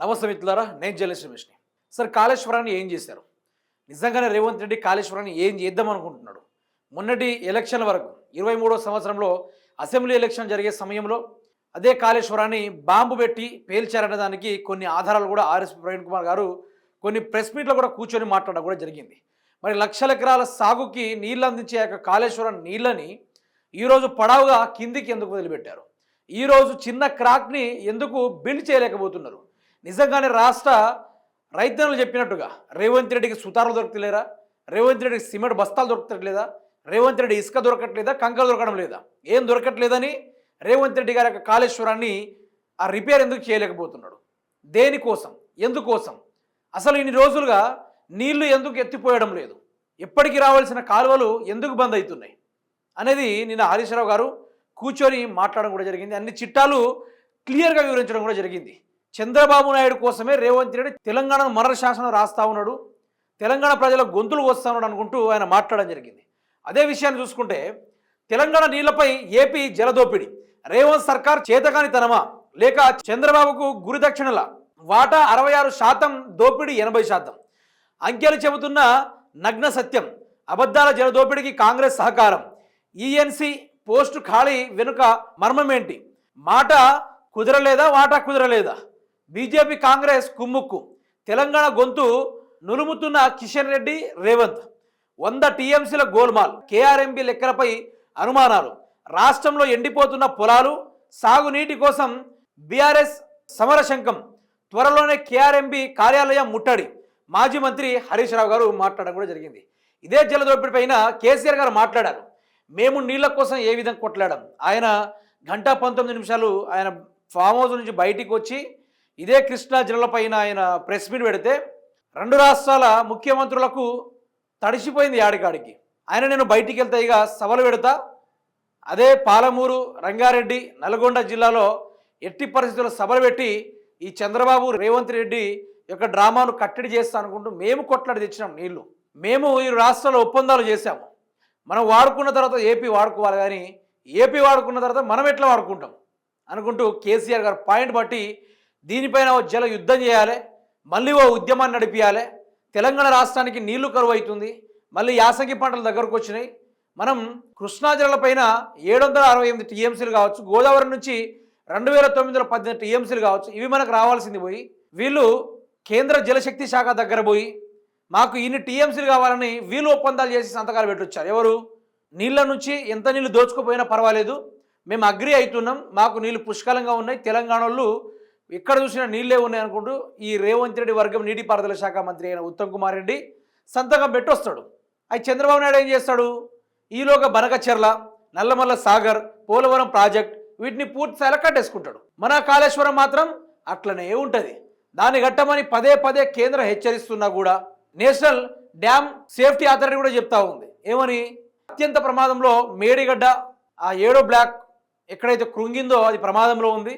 నమస్తే మిత్రులారా నేను జర్నలిస్ట్ రమేష్ని. సార్ కాళేశ్వరాన్ని ఏం చేశారు? నిజంగానే రేవంత్ రెడ్డి కాళేశ్వరాన్ని ఏం చేద్దాం అనుకుంటున్నాడు? మొన్నటి ఎలక్షన్ వరకు ఇరవై మూడో సంవత్సరంలో అసెంబ్లీ ఎలక్షన్ జరిగే సమయంలో అదే కాళేశ్వరాన్ని బాంబు పెట్టి పేల్చారనే దానికి కొన్ని ఆధారాలు కూడా ఆర్ఎస్పీ ప్రవీణ్ కుమార్ గారు కొన్ని ప్రెస్ మీట్లో కూడా కూర్చొని మాట్లాడడం కూడా జరిగింది. మరి లక్షల ఎకరాల సాగుకి నీళ్ళు అందించే యొక్క కాళేశ్వరం నీళ్ళని ఈరోజు పడావుగా కిందికి ఎందుకు వదిలిపెట్టారు? ఈరోజు చిన్న క్రాక్ని ఎందుకు బిల్డ్ చేయలేకపోతున్నారు? నిజంగానే రాష్ట్ర రైతన్నులు చెప్పినట్టుగా రేవంత్ రెడ్డికి సుతారులు దొరకలేరా రేవంత్ రెడ్డికి సిమెంట్ బస్తాలు దొరకట్లేదా రేవంత్ రెడ్డి ఇసుక దొరకట్లేదా? కంకలు దొరకడం లేదా? ఏం దొరకట్లేదని రేవంత్ రెడ్డి గారి యొక్క కాళేశ్వరాన్ని ఆ రిపేర్ ఎందుకు చేయలేకపోతున్నాడు? దేనికోసం? ఎందుకోసం? అసలు ఇన్ని రోజులుగా నీళ్ళు ఎందుకు ఎత్తిపోయడం లేదు? ఎప్పటికి రావాల్సిన కాలువలు ఎందుకు బంద్ అవుతున్నాయి? అనేది నిన్న హరీశ్రావు గారు కూర్చొని మాట్లాడడం కూడా జరిగింది. అన్ని చిట్టాలు క్లియర్గా వివరించడం కూడా జరిగింది. చంద్రబాబు నాయుడు కోసమే రేవంత్ రెడ్డి తెలంగాణను మరణ శాసనం రాస్తా ఉన్నాడు. తెలంగాణ ప్రజల గొంతులు వస్తా ఉన్నాడు అనుకుంటూ ఆయన మాట్లాడడం జరిగింది. అదే విషయాన్ని చూసుకుంటే తెలంగాణ నీళ్ళపై ఏపీ జలదోపిడి. రేవంత్ సర్కార్ చేతకాని తనమా లేక చంద్రబాబుకు గురుదక్షిణల వాటా అరవై ఆరు శాతం దోపిడీ ఎనభై శాతం. అంకెలు చెబుతున్న నగ్న సత్యం. అబద్ధాల జలదోపిడికి కాంగ్రెస్ సహకారం. ఈఎన్సి పోస్టు ఖాళీ వెనుక మర్మమేంటి? మాట కుదరలేదా? వాటా కుదరలేదా? బీజేపీ కాంగ్రెస్ కుమ్ముక్కు. తెలంగాణ గొంతు నులుముతున్న కిషన్ రెడ్డి రేవంత్. వంద టీఎంసీల గోల్మాల్. కేఆర్ఎంబి లెక్కలపై అనుమానాలు. రాష్ట్రంలో ఎండిపోతున్న పొలాలు సాగునీటి కోసం బీఆర్ఎస్ సమరశంకం త్వరలోనే కేఆర్ఎంబి కార్యాలయం ముట్టడి. మాజీ మంత్రి హరీష్ రావు గారు మాట్లాడడం కూడా జరిగింది. ఇదే జలదోపిడి పైన కేసీఆర్ గారు మాట్లాడారు. మేము నీళ్ళ కోసం ఏ విధంగా కొట్లాడాం? ఆయన గంటా పంతొమ్మిది నిమిషాలు ఆయన ఫామ్ హౌస్ నుంచి బయటికి వచ్చి ఇదే కృష్ణా జిల్లాపైన ఆయన ప్రెస్ మీట్ పెడితే రెండు రాష్ట్రాల ముఖ్యమంత్రులకు తడిసిపోయింది యాడికాడికి. ఆయన నేను బయటికి వెళ్తే ఇక సభలు పెడతా. అదే పాలమూరు రంగారెడ్డి నల్గొండ జిల్లాలో ఎట్టి పరిస్థితుల్లో సభలు పెట్టి ఈ చంద్రబాబు రేవంత్ రెడ్డి యొక్క డ్రామాను కట్టడి చేస్తా అనుకుంటూ మేము కొట్లాడి తెచ్చినాం నీళ్ళు. మేము ఈ రాష్ట్రాల్లో ఒప్పందాలు చేశాము. మనం వాడుకున్న తర్వాత ఏపీ వాడుకోవాలి కానీ ఏపీ వాడుకున్న తర్వాత మనం ఎట్లా వాడుకుంటాం? అనుకుంటూ కేసీఆర్ గారు పాయింట్ బట్టి దీనిపైన ఓ జల యుద్ధం చేయాలి మళ్ళీ ఓ ఉద్యమాన్ని నడిపించాలి తెలంగాణ రాష్ట్రానికి నీళ్ళు కరువు అవుతుంది మళ్ళీ యాసంగి పంటలు దగ్గరకు వచ్చినాయి. మనం కృష్ణా జిల్లాపైన ఏడు వందల అరవై ఎనిమిది టీఎంసీలు కావచ్చు గోదావరి నుంచి రెండు వేల తొమ్మిది వందల పద్దెనిమిది టీఎంసీలు కావచ్చు ఇవి మనకు రావాల్సింది పోయి వీళ్ళు కేంద్ర జలశక్తి శాఖ దగ్గర పోయి మాకు ఇన్ని టీఎంసీలు కావాలని వీళ్ళు ఒప్పందాలు చేసి సంతకాలు పెట్టొచ్చారు. ఎవరు? నీళ్ళ నుంచి ఎంత నీళ్ళు దోచుకుపోయినా పర్వాలేదు. మేము అగ్రి అవుతున్నాం మాకు నీళ్ళు పుష్కలంగా ఉన్నాయి. తెలంగాణ వాళ్ళు ఎక్కడ చూసినా నీళ్ళే ఉన్నాయి అనుకుంటూ ఈ రేవంత్ రెడ్డి వర్గం నీటిపారుదల శాఖ మంత్రి అయిన ఉత్తమ్ కుమార్ రెడ్డి సంతకం పెట్టొస్తాడు. అయి చంద్రబాబు నాయుడు ఏం చేస్తాడు? ఈలోక బనకచెర్ల నల్లమల్ల సాగర్ పోలవరం ప్రాజెక్ట్ వీటిని పూర్తిస్థాయిలో కట్టేసుకుంటాడు. మన కాళేశ్వరం మాత్రం అట్లనే ఉంటుంది. దాన్ని కట్టమని పదే పదే కేంద్రం హెచ్చరిస్తున్నా కూడా నేషనల్ డ్యామ్ సేఫ్టీ అథారిటీ కూడా చెప్తా ఉంది. ఏమని? అత్యంత ప్రమాదంలో మేడిగడ్డ ఆ ఏడో బ్లాక్ ఎక్కడైతే కృంగిందో అది ప్రమాదంలో ఉంది.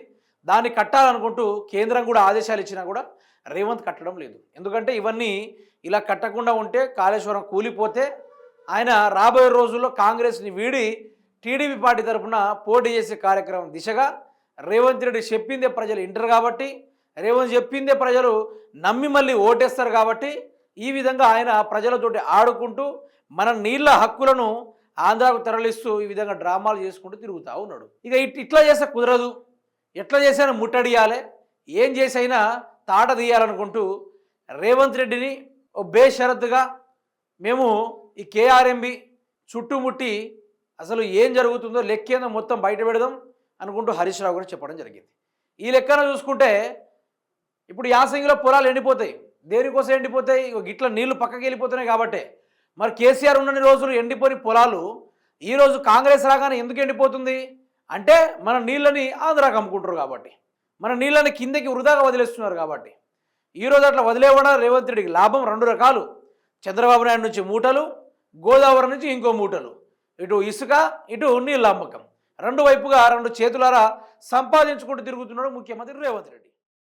దాన్ని కట్టాలనుకుంటూ కేంద్రం కూడా ఆదేశాలు ఇచ్చినా కూడా రేవంత్ కట్టడం లేదు. ఎందుకంటే ఇవన్నీ ఇలా కట్టకుండా ఉంటే కాళేశ్వరం కూలిపోతే ఆయన రాబోయే రోజుల్లో కాంగ్రెస్ని వీడి టీడీపీ పార్టీ తరఫున పోటీ చేసే కార్యక్రమం దిశగా రేవంత్ రెడ్డి చెప్పిందే ప్రజలు ఇంటర్ కాబట్టి రేవంత్ చెప్పిందే ప్రజలు నమ్మి మళ్ళీ ఓటేస్తారు కాబట్టి ఈ విధంగా ఆయన ప్రజలతోటి ఆడుకుంటూ మన నీళ్ళ హక్కులను ఆంధ్రాకు తరలిస్తూ ఈ విధంగా డ్రామాలు చేసుకుంటూ తిరుగుతూ ఉన్నాడు. ఇక ఇట్లా చేస్తే కుదరదు. ఎట్లా చేసినా ముట్టడియాలి. ఏం చేసైనా తాట తీయాలనుకుంటూ రేవంత్ రెడ్డిని ఓ బేషరతుగా మేము ఈ కేఆర్ఎంబి చుట్టుముట్టి అసలు ఏం జరుగుతుందో లెక్కేందో మొత్తం బయట పెడదాం అనుకుంటూ హరీష్ రావు కూడా చెప్పడం జరిగింది. ఈ లెక్కన చూసుకుంటే ఇప్పుడు యాసంగిలో పొలాలు ఎండిపోతాయి. దేనికోసం ఎండిపోతాయి? గిట్ల నీళ్ళు పక్కకి వెళ్ళిపోతున్నాయి కాబట్టి. మరి కేసీఆర్ ఉన్నన్ని రోజులు ఎండిపోని పొలాలు ఈరోజు కాంగ్రెస్ రాగానే ఎందుకు ఎండిపోతుంది? అంటే మన నీళ్ళని ఆంధ్రాకి అమ్ముకుంటారు కాబట్టి మన నీళ్ళని కిందకి వృధాగా వదిలేస్తున్నారు కాబట్టి ఈరోజు అట్లా వదిలేవడం రేవంత్ రెడ్డికి లాభం రెండు రకాలు. చంద్రబాబు నాయుడు నుంచి మూటలు గోదావరి నుంచి ఇంకో మూటలు. ఇటు ఇసుక ఇటు నీళ్ళ అమ్మకం. రెండు వైపుగా రెండు చేతులారా సంపాదించుకుంటూ తిరుగుతున్నాడు ముఖ్యమంత్రి రేవంత్ రెడ్డి.